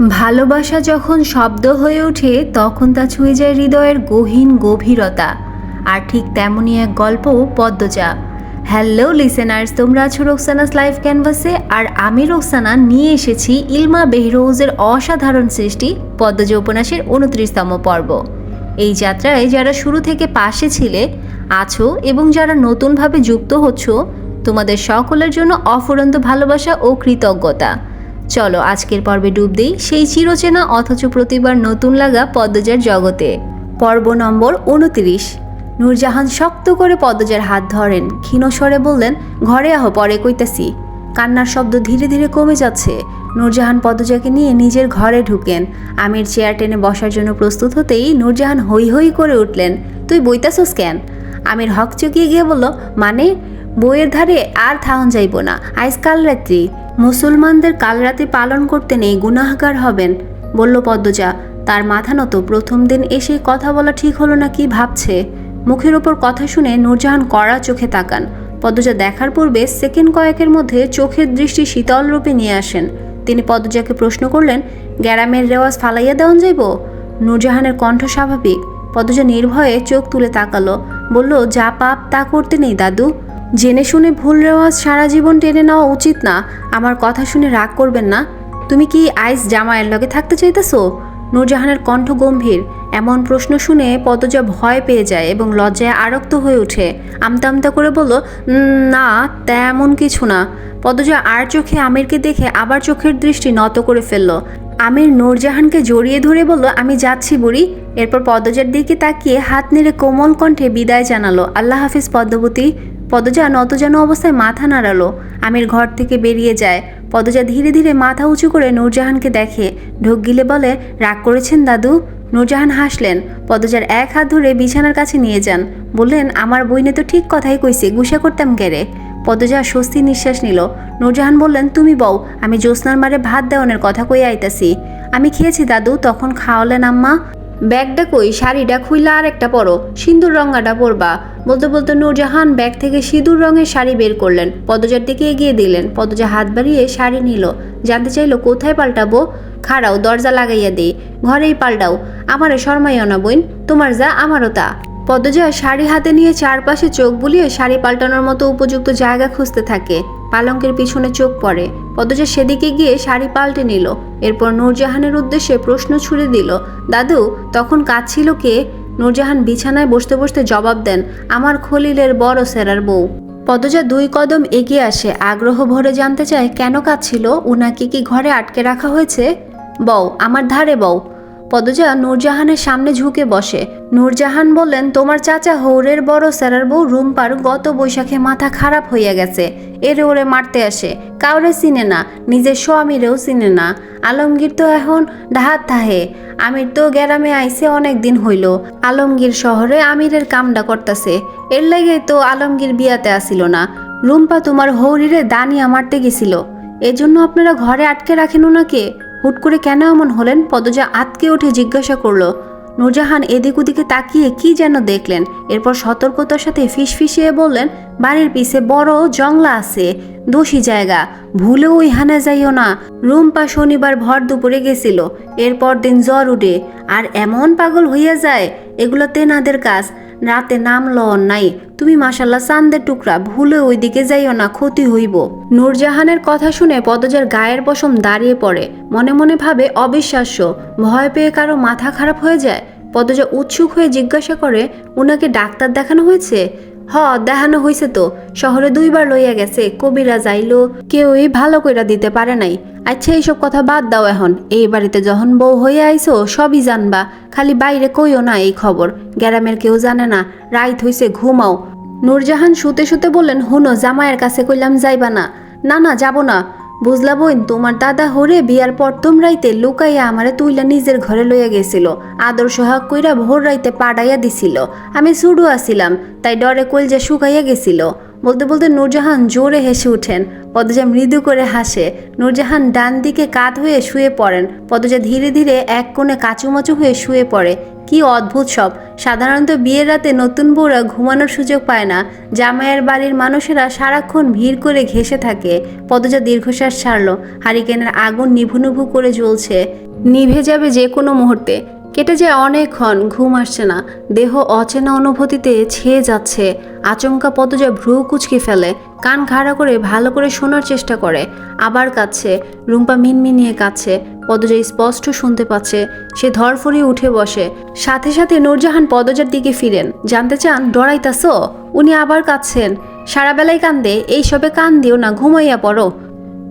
ভালোবাসা যখন শব্দ হয়ে ওঠে, তখন তা ছুঁয়ে যায় হৃদয়ের গহীন গভীরতা। আর ঠিক তেমনই এক গল্প পদ্মজা। হ্যালো লিসেনার্স তোমরা আছো রোকসানাস লাইভ ক্যানভাসে আর আমি রোকসানা নিয়ে এসেছি ইলমা বেহরোজের অসাধারণ সৃষ্টি পদ্মজা উপন্যাসের উনত্রিশতম পর্ব। এই যাত্রায় যারা শুরু থেকে পাশে ছিলে, আছো এবং যারা নতুনভাবে যুক্ত হচ্ছ, তোমাদের সকলের জন্য অফুরন্ত ভালোবাসা ও কৃতজ্ঞতা। চলো আজকের পর্বে ডুব দিই সেই চিরচেনা অথচ প্রতিবার নতুন লাগা পদ্মজার জগতে। পর্ব নম্বর উনত্রিশ। নূরজাহান শক্ত করে পদ্মজার হাত ধরেন। ক্ষীণস্বরে বললেন, ঘরে আহ, পরে কইতাছি। কান্নার শব্দ ধীরে ধীরে কমে যাচ্ছে। নূরজাহান পদ্মজাকে নিয়ে নিজের ঘরে ঢুকেন। আমির চেয়ার টেনে বসার জন্য প্রস্তুত হতেই নূরজাহান হই হই করে উঠলেন, তুই বইতাছস কেন? আমির হক চকিয়ে গিয়ে বলল মানে বইয়ের ধারে আর থাহন যাইব না আজ কাল রাত্রি। মুসলমানদের কাল রাতে পালন করতে নেই গুনাহগার হবেন। বলল পদ্মজা, তার মাথা নত, প্রথম দিন এসে কথা বলা ঠিক হলো না, কি ভাবছে? মুখের ওপর কথা শুনে নূরজাহান কড়া চোখে তাকান। পদ্মজা দেখার পূর্বে সেকেন্ড কয়েকের মধ্যে চোখের দৃষ্টি শীতল রূপে নিয়ে আসেন। তিনি পদ্মজাকে প্রশ্ন করলেন, গ্যারামের রেওয়াজ ফালাইয়া দেওয়ান যাইব? নূরজাহানের কণ্ঠ স্বাভাবিক। পদ্মজা নির্ভয়ে চোখ তুলে তাকালো। বলল, যা পাপ তা করতে নেই দাদু। জেনে শুনে ভুল রেওয়াজ সারা জীবন টেনে নেওয়া উচিত না। আমার কথা শুনে রাগ করবেন না। তুমি কি আইস জামাইয়ের লগে থাকতে চাইতেছো? নূরজাহানের কণ্ঠ গম্ভীর। এমন প্রশ্ন শুনে পদজা ভয় পেয়ে যায় এবং লজ্জায় আরক্ত হয়ে ওঠে। আমতা আমতা করে বলল "উম, না তেমন কিছু না। পদজা আর চোখে আমিরকে দেখে আবার চোখের দৃষ্টি নত করে ফেলল। আমির নূরজাহানকে জড়িয়ে ধরে বলল আমি যাচ্ছি বুড়ি। এরপর পদজার দিকে তাকিয়ে হাত নেড়ে কোমল কণ্ঠে বিদায় জানালো। আল্লাহ হাফিজ পদ্মবতী। পদজা নতজান অবস্থায় মাথা নাড়ালো। আমির ঘর থেকে বেরিয়ে যায়। পদজা ধীরে ধীরে মাথা উঁচু করে নূরজাহানকে দেখে। ঢোক গিলে বলে, রাগ করেছেন দাদু? নূরজাহান হাসলেন। পদজার এক হাত ধরে বিছানার কাছে নিয়ে যান। বললেন, আমার বইনে তো ঠিক কথাই কইছে, গুসা করতাম গেরে পদজা স্বস্তি নিঃশ্বাস নিল। নূরজাহান বললেন, তুমি বউ, আমি জ্যোৎস্নার মারে ভাত দেওয়ানের কথা কই আইতাছি। আমি খেয়েছি দাদু, তখন খাওয়ালেন আম্মা। ব্যাগটা কই? শাড়িটা খুইলা আর একটা পরো। সিন্দুর রঙাটা পরবা। বলতে বলতে নূরজাহান ব্যাগ থেকে সিঁদুর রঙের শাড়ি বের করলেন। পদজার দিকে এগিয়ে দিলেন। পদজা হাত বাড়িয়ে শাড়ি নিল। জানতে চাইলো, কোথায় পাল্টাবো? খাড়াও, দরজা লাগাইয়া দেই। ঘরেই পাল্টাও। আমারে শর্মাইও না বইন তোমার যা, আমারও তা। পদজা শাড়ি হাতে নিয়ে চারপাশে চোখ বুলিয়ে শাড়ি পাল্টানোর মতো উপযুক্ত জায়গা খুঁজতে থাকে। পালঙ্কের পিছনে চোখ পড়ে। পদজা সেদিকে গিয়ে শাড়ি পাল্টে নিল। এরপর নূরজাহানের উদ্দেশ্যে প্রশ্ন ছুড়ে দিল, দাদু, তখন কাজ ছিল কে? নূরজাহান বিছানায় বসতে বসতে জবাব দেন, আমার খলিলের বড় সেরার বউ। পদজা দুই কদম এগিয়ে আসে, আগ্রহ ভরে জানতে চায়, কেন কাজ ছিল উনাকে কি ঘরে আটকে রাখা হয়েছে? বউ, আমার ধারে বউ। পদজা নূরজাহানের সামনে ঝুঁকে বসে। নূরজাহান বললেন, তোমার চাচা হৌরের বড় স্যারার বউ রুম্পার গত বৈশাখে মাথা খারাপ হইয়া গেছে। এরে ওরে মারতে আসে। কাউরে চিনে না, নিজের স্বামীরেও চিনে না। আলমগীর তো এখন ঢাহাত থাহে। আমির তো গ্যারামে আইসে অনেক দিন হইল। আলমগীর শহরে আমিরের কামডা করতেছে। এর লাগেই তো আলমগীর বিয়াতে আসিল না। রুম্পা তোমার হৌরিরে দানিয়া মারতে গেছিল। এজন্য আপনারা ঘরে আটকে রাখেন ওনাকে? হুট করে কেন এমন হলেন? পদজা আতকে উঠে জিজ্ঞাসা করল, নূরজাহান এদিক ওদিকে তাকিয়ে কি যেন দেখলেন? এরপর সতর্কতার সাথে ফিসফিসিয়ে বললেন, বাড়ির পিছে বড় জংলা আছে, দোষী জায়গা, ভুলেও ইহানে যাইও না। রুম্পা শনিবার ভর দুপুরে গেছিল, এরপর দিন জ্বর উঠে, আর এমন পাগল হইয়া যায়, এগুলো তেনাদের কাজ। রাতে নাম অন্যায় তুমি মাসাল্লাহ চান্দের টুকরা ভুলে ওই দিকে যাইও না, ক্ষতি হইব। নূরজাহানের কথা শুনে পদজার গায়ের পশম দাঁড়িয়ে পড়ে। মনে মনে ভাবে, অবিশ্বাস্য, ভয় পেয়ে কারও মাথা খারাপ হয়ে যায়? পদজা উৎসুক হয়ে জিজ্ঞাসা করে ওনাকে ডাক্তার দেখানো হয়েছে? হ, দেখানো হয়েছে তো। শহরে দুইবার লইয়া গেছে, কবিরা যাইলো, কেউই ভালো কইরা দিতে পারে নাই। আচ্ছা এইসব কথা বাদ দাও এখন। এই বাড়িতে যখন বউ হয়ে আইছো, সবই জানবা। খালি বাইরে কইও না এই খবর। গ্যারামের কেউ জানে না। রাইত হইছে, ঘুমাও। নূরজাহান শুতে শুতে বললেন, হুনো, জামাইয়ের কাছে কইলাম যাইবা না। না না, যাব না। বুঝলা বইন তোমার দাদা হরে বিয়ার পর তোমরাইতে লুকাইয়া আমারে তুইলা নিজের ঘরে লইয়া গেছিল। আদর সোহাগ কইরা ভোর রাইতে পাড়াইয়া দিছিল। আমি সুডু আসিলাম তাই ডরে কইল যে শুকাইয়া গেছিল। বলতে বলতে নূরজাহান জোরে হেসে উঠেন। পদজা মৃদু করে হাসে। নূরজাহান ডান দিকে কাত হয়ে শুয়ে পড়েন। পদজা ধীরে ধীরে এক কোণে কাচুমাচু হয়ে শুয়ে পড়ে। কি অদ্ভুত সব। সাধারণত বিয়ের রাতে নতুন বউরা ঘুমানোর সুযোগ পায় না। জামাইয়ের বাড়ির মানুষেরা সারাক্ষণ ভিড় করে ঘেসে থাকে। পদজা দীর্ঘশ্বাস ছাড়লো। হারিকেনের আগুন নিভু করে জ্বলছে। নিভে যাবে যে কোনো মুহূর্তে। কেটে যায় অনেকক্ষণ ঘুম আসছে না, দেহ অচেনা অনুভূতিতে ছেয়ে যাচ্ছে, আচমকা পদজা ভ্রু কুচকে ফেলে, কান খাড়া করে ভালো করে শোনার চেষ্টা করে, আবার কাঁদছে, রুম্পা মিনমিনিয়ে কাঁদছে পদজা স্পষ্ট শুনতে পাচ্ছে, সে ধরফরিয়ে উঠে বসে, সাথে সাথে নূরজাহান পদজার দিকে ফিরেন, জানতে চান, ডরাইতাছ? উনি আবার কাঁদছেন, সারাবেলায় কান্দে, এই সবে কান দিও না, ঘুমাইয়া পড়ো।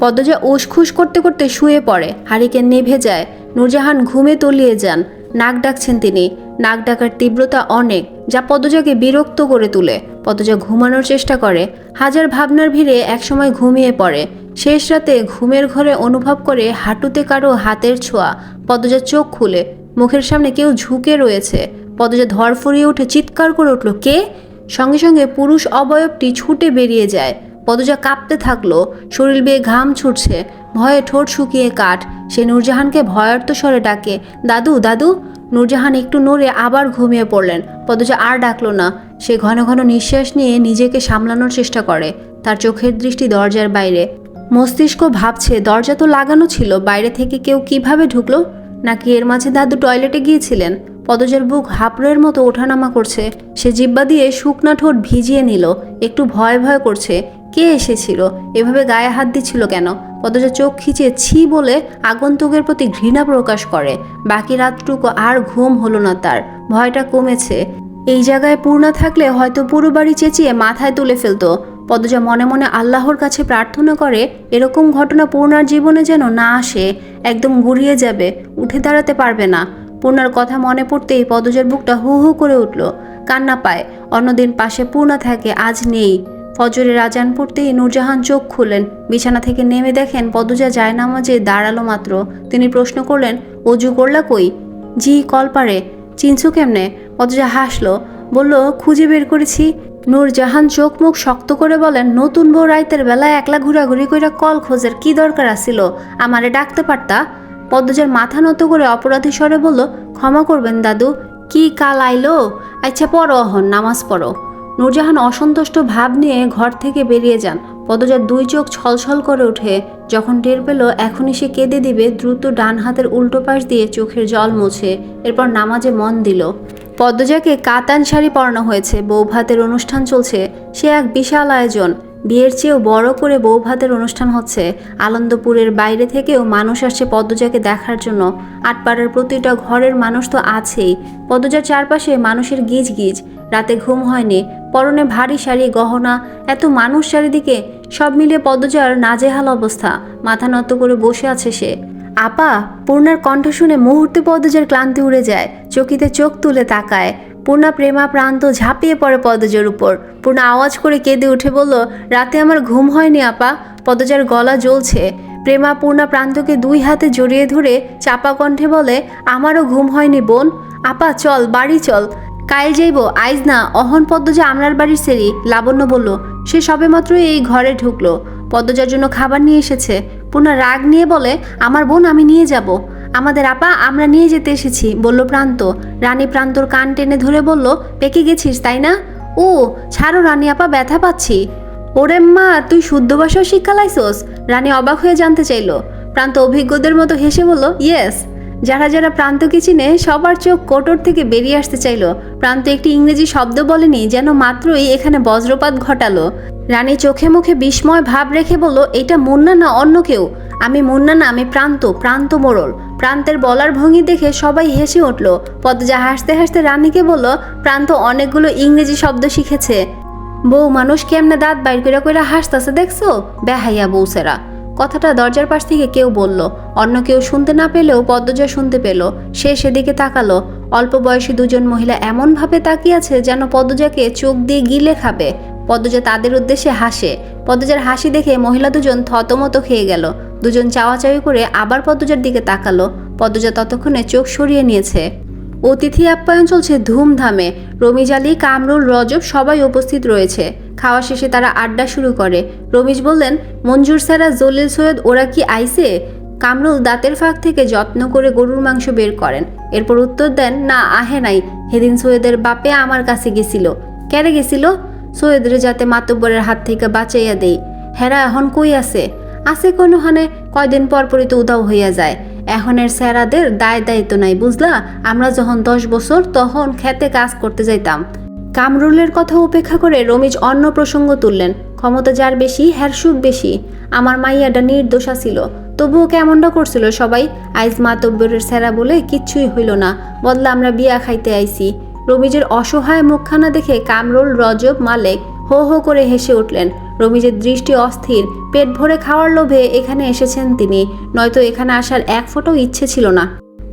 পদ্মজা উসখুস করতে করতে শুয়ে পড়ে, হারিকেন নেভে যায়, নূরজাহান ঘুমে তলিয়ে যান নাক ডাকছেন তিনি। নাক ডাকার তীব্রতা অনেক, যা পদ্মজাকে বিরক্ত করে তুলে। পদ্মজা ঘুমানোর চেষ্টা করে। হাজার ভাবনার ভিড়ে একসময় ঘুমিয়ে পড়ে। শেষ রাতে ঘুমের ঘরে অনুভব করে হাঁটুতে কারও হাতের ছোঁয়া। পদ্মজা চোখ খুলে। মুখের সামনে কেউ ঝুঁকে রয়েছে। পদ্মজা ধরফরিয়ে উঠে চিৎকার করে উঠল, কে? সঙ্গে সঙ্গে পুরুষ অবয়বটি ছুটে বেরিয়ে যায়। পদজা কাঁপতে থাকল। শরীর বেয়ে ঘাম ছুটছে। ভয়ে ঠোঁট শুকিয়ে কাঠ। সে নূরজাহানকে ভয়ার্ত স্বরে ডাকে, দাদু দাদু! নূরজাহান একটু নড়ে আবার ঘুমিয়ে পড়লেন। পদজা আর ডাকলো না। সে ঘন ঘন নিঃশ্বাস নিয়ে নিজেকে সামলানোর চেষ্টা করে। তার চোখের দৃষ্টি দরজার বাইরে। মস্তিষ্ক ভাবছে, দরজা তো লাগানো ছিল, বাইরে থেকে কেউ কীভাবে ঢুকলো? নাকি এর মাঝে দাদু টয়লেটে গিয়েছিলেন? পদজার বুক হাবড়ের মতো ওঠানামা করছে। সে জিব্বা দিয়ে শুকনা ঠোঁট ভিজিয়ে নিল। একটু ভয় ভয় করছে, কে এসেছিল? এভাবে গায়ে হাত দিচ্ছিল কেন? পদজা চোখ খিচিয়ে ছি বলে আগন্তুকের প্রতি ঘৃণা প্রকাশ করে। বাকি রাতটুকু আর ঘুম হলো না তার। ভয়টা কমেছে। এই জায়গায় পূর্ণা থাকলে হয়তো পুরো বাড়ি চেঁচিয়ে মাথায় তুলে ফেলতো। পদজা মনে মনে আল্লাহর কাছে প্রার্থনা করে, এরকম ঘটনা পূর্ণার জীবনে যেন না আসে, একদম গুড়িয়ে যাবে, উঠে দাঁড়াতে পারবে না। পূর্ণার কথা মনে পড়তেই পদজার বুকটা হু হু করে উঠল। কান্না পায়। অন্যদিন পাশে পূর্ণা থাকে, আজ নেই। ফজরের আজান পড়তেই নূরজাহান চোখ খুলেন বিছানা থেকে নেমে দেখেন পদজা যায় নামাজে দাঁড়াল মাত্র। তিনি প্রশ্ন করলেন, অজু করলা কই? জি কল পারে চিনছু কেমনে? পদজা হাসলো, বলল, খুঁজে বের করেছি। নূরজাহান চোখ মুখ শক্ত করে বলেন, নতুন বউ রাইতের বেলা একলা ঘোরাঘুরি কইরা কল খোঁজের কি দরকার আছিল? আমারে ডাকতে পারতা? পদ্মজার মাথা নত করে অপরাধী স্বরে বলল, ক্ষমা করবেন দাদু, কি কাল আইলো? আচ্ছা পড়ো অহন নামাজ পড়ো। নূরজাহান অসন্তুষ্ট ভাব নিয়ে ঘর থেকে বেরিয়ে যান। পদজার দুই চোখ ছলছল করে ওঠে। যখন টের পেল, এখনই সে কেঁদে দিবে, দ্রুত ডান হাতের উল্টো পাশ দিয়ে চোখের জল মুছে, এরপর নামাজে মন দিল। পদ্মজাকে কাতান শাড়ি পরানো হয়েছে। বৌভাতের অনুষ্ঠান চলছে। সে এক বিশাল আয়োজন। বিয়ের চেয়েও বড় করে বৌভাতের অনুষ্ঠান হচ্ছে। আনন্দপুরের বাইরে থেকেও মানুষ আসছে পদ্মজাকে দেখার জন্য। আটপাড়ার প্রতিটা ঘরের মানুষ তো আছেই। পদ্মজার চারপাশে মানুষের গিজ গিজ রাতে ঘুম হয়নি। পরনে ভারী শাড়ি, গহনা, এত মানুষ চারিদিকে। সব মিলিয়ে পদ্মজার নাজেহাল অবস্থা। মাথা নত করে বসে আছে সে। আপা, পূর্ণার কণ্ঠ শুনে মুহূর্তে পদ্মজার ক্লান্তি উড়ে যায়। চকিতে চোখ তুলে তাকায়। পূর্ণা প্রেমা প্রান্ত ঝাঁপিয়ে পড়ে পদজার উপর। পূর্ণা আওয়াজ করে কেঁদে উঠে বলল, রাতে আমার ঘুম হয়নি, আপা। পদজার গলা জ্বলছে। প্রেমা পূর্ণা প্রান্তকে দুই হাতে জড়িয়ে ধরে চাপা কণ্ঠে বলে, আমারও ঘুম হয়নি, বোন। আপা, চল, বাড়ি চল। কাইল যাইব, আইজ না। অহন পদ্মজা আমরার বাড়ির সেরি। লাবণ্য বলল, সে সবেমাত্র এই ঘরে ঢুকলো। পদ্মজার জন্য খাবার নিয়ে এসেছে। পূর্ণা রাগ নিয়ে বলে, আমার বোন, আমি নিয়ে যাব। আমাদের আপা, আমরা নিয়ে যেতে এসেছি, বলল প্রান্ত। রানী প্রান্তর কান টেনে ধরে বলল, পেকে গেছিস, তাই না? ও, ছাড়ো রানী আপা, ব্যথা পাচ্ছি। ওরে মা, তুই শুদ্ধ ভাষাও শিক্ষা লাইছস? রানী অবাক হয়ে জানতে চাইলো। প্রান্ত অভিজ্ঞদের মতো হেসে বলল, ইয়েস। যারা যারা প্রান্তকে চিনে, সবার চোখ কোটর থেকে বেরিয়ে আসতে চাইলো। প্রান্ত একটি ইংরেজি শব্দ বলেনি, যেন মাত্রই এখানে বজ্রপাত ঘটালো। রানী চোখে মুখে বিস্ময় ভাব রেখে বলল, এটা মুন্না না অন্য কেউ? আমি মুন্না না, আমি প্রান্ত প্রান্ত মোড়ল। প্রান্তের বলার ভঙ্গি দেখে সবাই হেসে উঠল। পদ্মজা হাসতে হাসতে রানীকে বলল, প্রান্ত অনেকগুলো ইংরেজি শব্দ শিখেছে। বউ মানুষ কেমনে দাঁত বাইর করে কইরা হাসতাছে দেখছ? বেহাইয়া বউসেরা কথাটা দরজার পাশ থেকে কেউ বলল। অন্য কেউ শুনতে না পেলেও পদ্মজা শুনতে পেল। সে সেদিকে তাকালো। অল্প বয়সী দুজন মহিলা এমনভাবে তাকিয়ে যেন পদ্মজাকে চোখ দিয়ে গিলে খাবে। পদ্মজা তাদের উদ্দেশ্যে হাসে। পদ্মজার হাসি দেখে মহিলা দুজন থতমত খেয়ে গেল। দুজন চাওয়াচাওয়ি করে আবার পদ্মজার দিকে তাকালো। পদ্মজা ততক্ষণে চোখ সরিয়ে নিয়েছে। অতিথি আপ্যায়ন চলছে ধুমধামে। রমিজ আলী, কামরুল, রজব সবাই উপস্থিত রয়েছে। খাওয়া শেষে তারা আড্ডা শুরু করে। রমিজ বললেন, মঞ্জুর স্যারা জলিল সৈয়দ, ওরা কি আইসে কামরুল দাঁতের ফাঁক থেকে যত্ন করে গরুর মাংস বের করেন। এরপর উত্তর দেন, না, আহে নাই। হেদিন সৈয়দের বাপে আমার কাছে গেছিল। কেন গেছিল? সৈয়দরে যাতে মাতব্বরের হাত থেকে বাঁচাইয়া দেই। হেরা এখন কই আছে? আছে কোনো হানে কয়দিন পর পরই তো উদাও হইয়া যায়। এখনের স্যারাদের দায় দায়িত্ব নাই, বুঝলা? আমরা যখন দশ বছর, তখন খেতে কাজ করতে যাইতাম। কামরুলের কথা উপেক্ষা করে রমিজ অন্য প্রসঙ্গ তুললেন। ক্ষমতা যার বেশি হ্যার সুখ বেশি। আমার মাইয়াটা নির্দোষা ছিল তবুও কেমনটা করছিল সবাই? আইজ মাতব্বরের স্যারা বলে কিচ্ছুই হইল না। বদলা আমরা বিয়া খাইতে আইছি। রমিজের অসহায় মুখখানা দেখে কামরুল, রজব, মালেক হো হো করে হেসে উঠলেন। রমিজের দৃষ্টি অস্থির, পেট ভরে খাওয়ার লোভে এখানে এসেছেন তিনি। নয়তো এখানে আসার এক ফোঁটো ইচ্ছে ছিল না।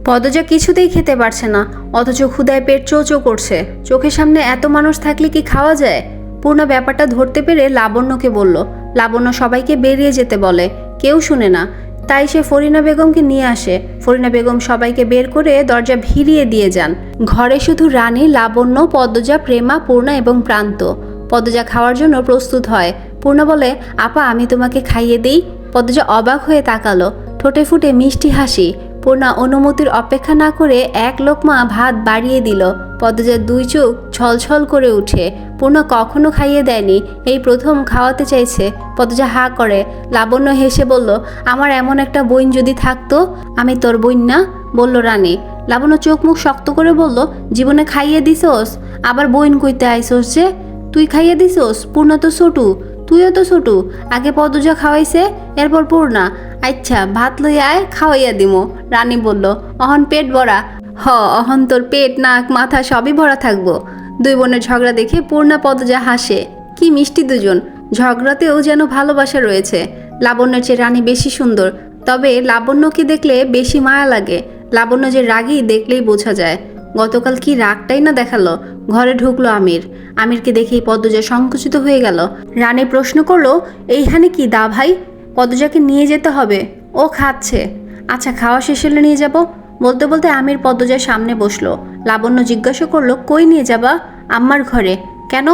পদজা কিছুতেই খেতে পারছে না, অথচ ক্ষুদায় পেট চোচো করছে। চোখের সামনে এত মানুষ থাকলে কি খাওয়া যায়? পূর্ণ ব্যাপারটা ধরতে পেরে লাবণ্যকে বলল, লাবণ্য সবাইকে বেরিয়ে যেতে বলে, কেউ শুনে না। তাই সে ফরিনা বেগমকে নিয়ে আসে। ফরিনা বেগম সবাইকে বের করে দরজা ভিড়িয়ে দিয়ে যান। ঘরে শুধু রানী, লাবণ্য, পদ্মজা, প্রেমা, পূর্ণা এবং প্রান্ত। পদ্মজা খাওয়ার জন্য প্রস্তুত হয়। পূর্ণা বলে, আপা, আমি তোমাকে খাইয়ে দিই। পদ্মজা অবাক হয়ে তাকালো। ঠোঁটে ফুটে মিষ্টি হাসি। পূর্ণা অনুমতির অপেক্ষা না করে এক লোকমা ভাত বাড়িয়ে দিল। পদ্মজার দুই চোখ ছলছল করে উঠে। পূর্ণা কখনো খাইয়ে দেয়নি। এই প্রথম খাওয়াতে চাইছে। পদ্মজা হা করে। লাবণ্য হেসে বলল, আমার এমন একটা বইন যদি থাকতো, আমি তোর বইন না? বলল রানী। লাবণ্য চোখ মুখ শক্ত করে বলল, জীবনে খাইয়ে দিছোস? আবার বইন কইতে আইসোস যে? তুই খাইয়ে দিছোস? পূর্ণা তো ছোটু। তুইও তো ছোটু। আগে পদজা খাওয়াইছে, এরপর পূর্ণা। আচ্ছা ভাত লইয়া আয়, খাওয়াইয়া দিমো। রানী বলল, অহন পেট ভরা? হ, অহন তোর পেট, নাক, মাথা সবই ভরা থাকব। দুই বোনের ঝগড়া দেখে পূর্ণা পদজা হাসে। কি মিষ্টি দুজন, ঝগড়াতেও যেন ভালোবাসা রয়েছে। লাবণ্যের চেয়ে রানী বেশি সুন্দর, তবে লাবণ্যকে দেখলে বেশি মায়া লাগে। লাবণ্য যে রাগী, দেখলেই বোঝা যায়। গতকাল কি রাগটাই না দেখাল? ঘরে ঢুকলো আমির। আমিরকে দেখেই পদ্মজা সংকুচিত হয়ে গেল। রানী প্রশ্ন করল, এইখানে কি দা ভাই? পদ্মজাকে নিয়ে যেতে হবে। ও খাচ্ছে। আচ্ছা খাওয়া শেষ হলে নিয়ে যাব? বলতে বলতে আমির পদ্মজার সামনে বসল। লাবণ্য জিজ্ঞাসা করল, কই নিয়ে যাবা? আম্মার ঘরে। কেন?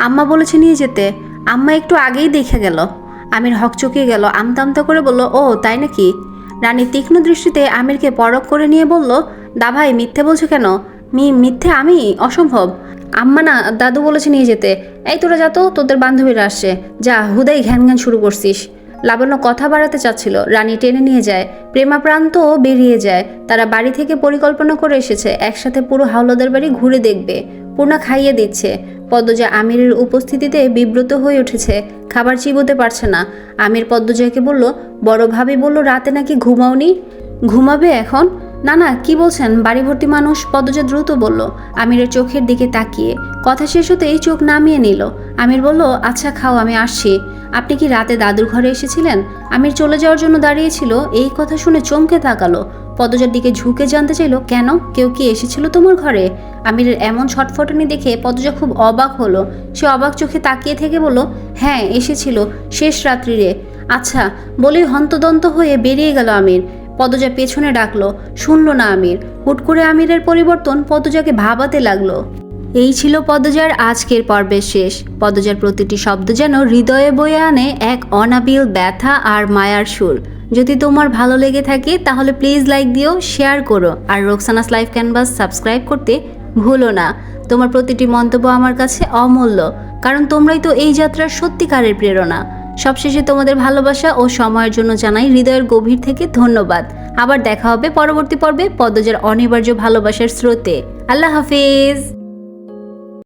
আম্মা বলেছে নিয়ে যেতে। আম্মা একটু আগেই দেখে গেল। আমির হকচকিয়ে গেল আমতা আমতা করে বলল, ও, তাই নাকি? রানী তীক্ষ্ণ দৃষ্টিতে আমিরকে পরক করে নিয়ে বলল, দা ভাই, মিথ্যে বলছো কেন? মি, মিথ্যে? আমি? অসম্ভব। আম্মা না, দাদু বলেছে নিয়ে যেতে। এই তোরা যা তো, তোদের বান্ধবীরা আসছে। যা, হুদাই ঘ্যান ঘ্যান শুরু করছিস। লাবণ্য কথা বাড়াতে চাচ্ছিল। রানী টেনে নিয়ে যায়। প্রেমাপ্রান্তও বেরিয়ে যায়। তারা বাড়ি থেকে পরিকল্পনা করে এসেছে। একসাথে পুরো হাওলাদের বাড়ি ঘুরে দেখবে। পূর্ণা খাইয়ে দিচ্ছে। পদ্মজা আমিরের উপস্থিতিতে বিব্রত হয়ে উঠেছে। খাবার চিবোতে পারছে না। আমির পদ্মজাকে বলল, বড় ভাবি বলল, রাতে নাকি ঘুমাওনি? ঘুমাবে এখন। না না, কি বলছেন? বাড়ি ভর্তি মানুষ পদজা দ্রুত বলল। আমিরের চোখের দিকে তাকিয়ে। কথা শেষ হতেই চোখ নামিয়ে নিল। আমির বলল আচ্ছা খাও, আমি আসছি। আপনি কি রাতে দাদুর ঘরে এসেছিলেন? আমির চলে যাওয়ার জন্য দাঁড়িয়েছিল। এই কথা শুনে চমকে তাকালো। পদজার দিকে ঝুঁকে জানতে চাইলো, কেন? কেউ কি এসেছিল তোমার ঘরে? আমিরের এমন ছটফটানি দেখে পদজা খুব অবাক হলো। সে অবাক চোখে তাকিয়ে থেকে বলল হ্যাঁ এসেছিল, শেষ রাত্রিরে। আচ্ছা। বলেই হন্তদন্ত হয়ে বেরিয়ে গেল আমির। পদজা পেছনে ডাকলো, শুনল না আমির। হুট করে আমিরের পরিবর্তন পদজাকে ভাবাতে লাগল। এই ছিল পদজার আজকের পর্বের শেষ। পদজার প্রতিটি শব্দ যেন হৃদয়ে বয়ে আনে এক অনাবিল ব্যথা আর মায়ার সুর। যদি তোমার ভালো লেগে থাকে, তাহলে প্লিজ লাইক দিও, শেয়ার করো, আর রোকসানাস লাইফ ক্যানভাস সাবস্ক্রাইব করতে ভুলো না। তোমার প্রতিটি মন্তব্য আমার কাছে অমূল্য, কারণ তোমরাই তো এই যাত্রার সত্যিকারের প্রেরণা। সবশেষে তোমাদের ভালোবাসা ও সময়ের জন্য জানাই হৃদয়ের গভীর থেকে ধন্যবাদ। আবার দেখা হবে পরবর্তী পর্বে পদ্মজার অনিবার্য ভালোবাসার স্রোতে। আল্লাহ হাফিজ।